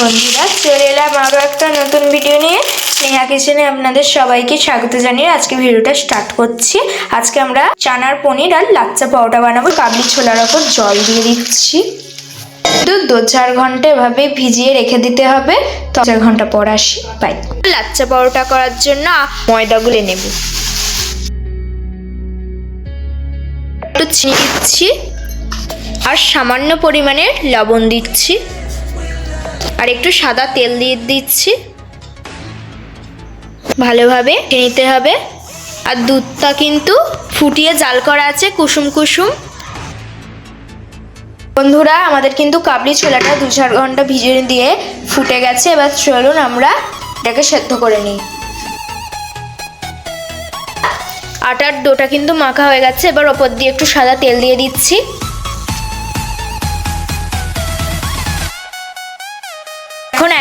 বন্ধুরা, চলে এলাম আরও একটা নতুন ভিডিও নিয়ে। স্নেহা কিচেনে আপনাদের সবাইকে স্বাগত জানিয়ে আজকে ভিডিওটা স্টার্ট করছি। আজকে আমরা চানার পনির আর লাচ্চা পাউডার বানাবো। কাবলি ছোলার ওপর জল দিয়ে দিচ্ছি। দু দু চার ঘণ্টা এভাবে ভিজিয়ে রেখে দিতে হবে। তো চার ঘণ্টা পর আসি। বাই লাচ্চা পাউডার করার জন্য ময়দা গুলে নেব। একটু চিনি দিচ্ছি। আর সামান্য পরিমাণে লবণ দিচ্ছি। আর একটু সাদা তেল দিয়ে দিচ্ছি। ভালোভাবে নিতে হবে। আর দুধটা কিন্তু ফুটিয়ে জাল করা আছে, কুসুম কুসুম। বন্ধুরা, আমাদের কিন্তু কাবলি ছোলাটা দু চার ঘণ্টা ভিজে দিয়ে ফুটে গেছে। এবার চলুন আমরা এটাকে সেদ্ধ করে নিই। আটার ডোটা কিন্তু মাখা হয়ে গেছে। এবার ওপর দিয়ে একটু সাদা তেল দিয়ে দিচ্ছি।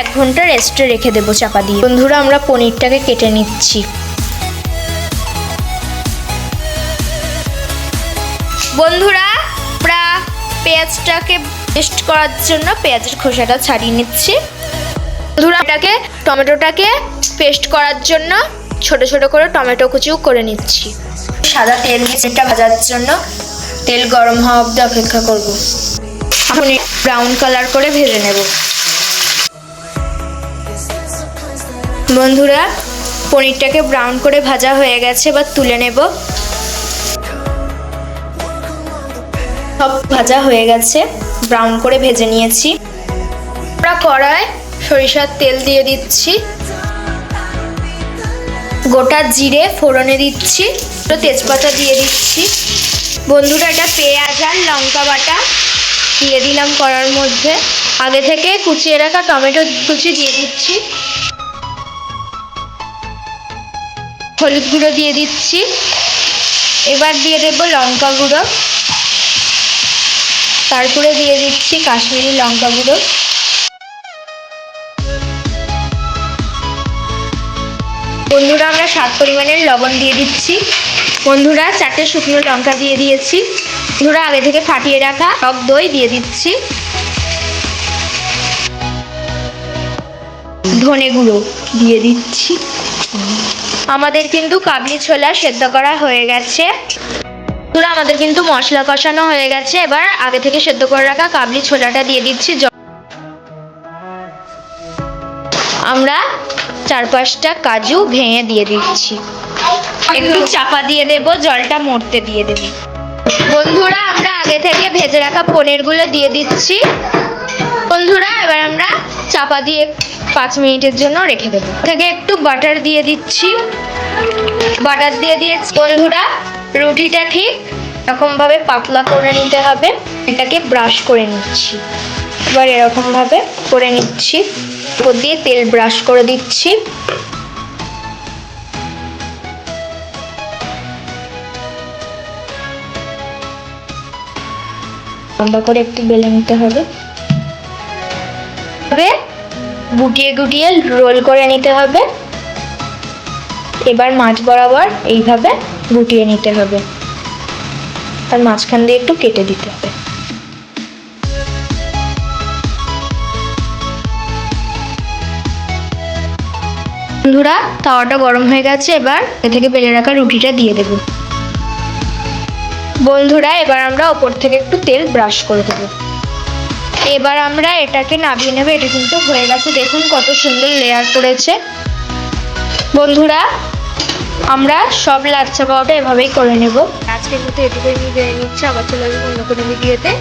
এক ঘণ্টা রেস্টে রেখে দেবো চাপা দিয়ে। বন্ধুরা, আমরা পনিরটাকে কেটে নিচ্ছি। বন্ধুরা, আমরা পেঁয়াজটাকে পেস্ট করার জন্য পেঁয়াজের খোসাটা ছাড়িয়ে নিচ্ছি। বন্ধুরা, এটাকে, টমেটোটাকে পেস্ট করার জন্য ছোট ছোট করে টমেটো কুচিও করে নিচ্ছি। সাদা তেল সেটা ভাজার জন্য তেল গরম হওয়া অব্দি অপেক্ষা করব। ব্রাউন কালার করে ভেজে নেব। বন্ধুরা, পনিরটাকে ব্রাউন করে ভাজা হয়ে গেছে, এবার তুলে নেব। সব ভাজা হয়ে গেছে ব্রাউন করে ভেজে নিয়েছি। আমরা কড়ায় সরিষার তেল দিয়ে দিচ্ছি। গোটা জিরে ফোড়নে দিচ্ছি একটু তেজপাতা দিয়ে দিচ্ছি। বন্ধুরা, এটা পেঁয়াজ আর লঙ্কা বাটা দিয়ে দিলাম কড়ার মধ্যে। আগে থেকে কুচিয়ে রাখা টমেটো কুচি দিয়ে দিচ্ছি। হলুদ গুঁড়ো দিয়ে দিচ্ছি। এবার দিয়ে দেবো লঙ্কা গুঁড়ো। তারপরে দিয়ে দিচ্ছি কাশ্মীরি লঙ্কা গুঁড়ো। বন্ধুরা, আমরা স্বাদ পরিমাণের লবণ দিয়ে দিচ্ছি। বন্ধুরা, চারটে শুকনো লঙ্কা দিয়ে দিয়েছি। বন্ধুরা, আগে থেকে ফাটিয়ে রাখা টক দই দিয়ে দিচ্ছি। ধনে গুঁড়ো দিয়ে দিচ্ছি। আমাদের কিন্তু কাবলি ছোলা সেদ্ধ করা হয়ে গেছে। বন্ধুরা আমাদের কিন্তু মশলা কষানো হয়ে গেছে। এবার আগে থেকে সেদ্ধ করে রাখা কাবলি ছোলাটা দিয়ে দিচ্ছি। আমরা চার পাঁচটা কাজু ভেঙে দিয়ে দিচ্ছি। একটু চাপা দিয়ে দেব, জলটা মরতে দিয়ে দেব। বন্ধুরা, আমরা আগে থেকে ভেজে রাখা পনিরগুলো দিয়ে দিচ্ছি। বন্ধুরা, এবার আমরা চাপা দিয়ে পাঁচ মিনিটের জন্য রেখে দেবো। থেকে একটু বাটার দিয়ে দিচ্ছি। বাটার দিয়ে দিয়েছি। বন্ধুরা, রুটিটা ঠিক এরকমভাবে পাতলা করে নিতে হবে। এটাকে ব্রাশ করে নিচ্ছি। এবার এরকমভাবে করে নিচ্ছি। উপর দিয়ে তেল ব্রাশ করে দিচ্ছি। লম্বা করে একটু বেলে নিতে হবে। এভাবে গুটিয়ে গুটিয়ে রোল করে নিতে হবে। এবার মাছ বরাবর এইভাবে গুটিয়ে নিতে হবে। আর মাঝখান দিয়ে একটু কেটে দিতে হবে। বন্ধুরা, তাওয়াটা গরম হয়ে গেছে। এবার এ থেকে বেলে রাখা রুটিটা দিয়ে দেব। বন্ধুরা, এবার আমরা ওপর থেকে একটু তেল ব্রাশ করে দেবো। এবার আমরা এটাকে নামিয়ে নেব। এটা কিন্তু হয়ে গেছে। দেখুন কত সুন্দর লেয়ার করেছে বন্ধুরা, আমরা সব লাচ্চা পাওয়াটা এভাবেই করে নেব। আজকে কিন্তু এটুকুই বিদায় নিচ্ছে। আবার চলে আসব অন্য কোনো ভিডিওতে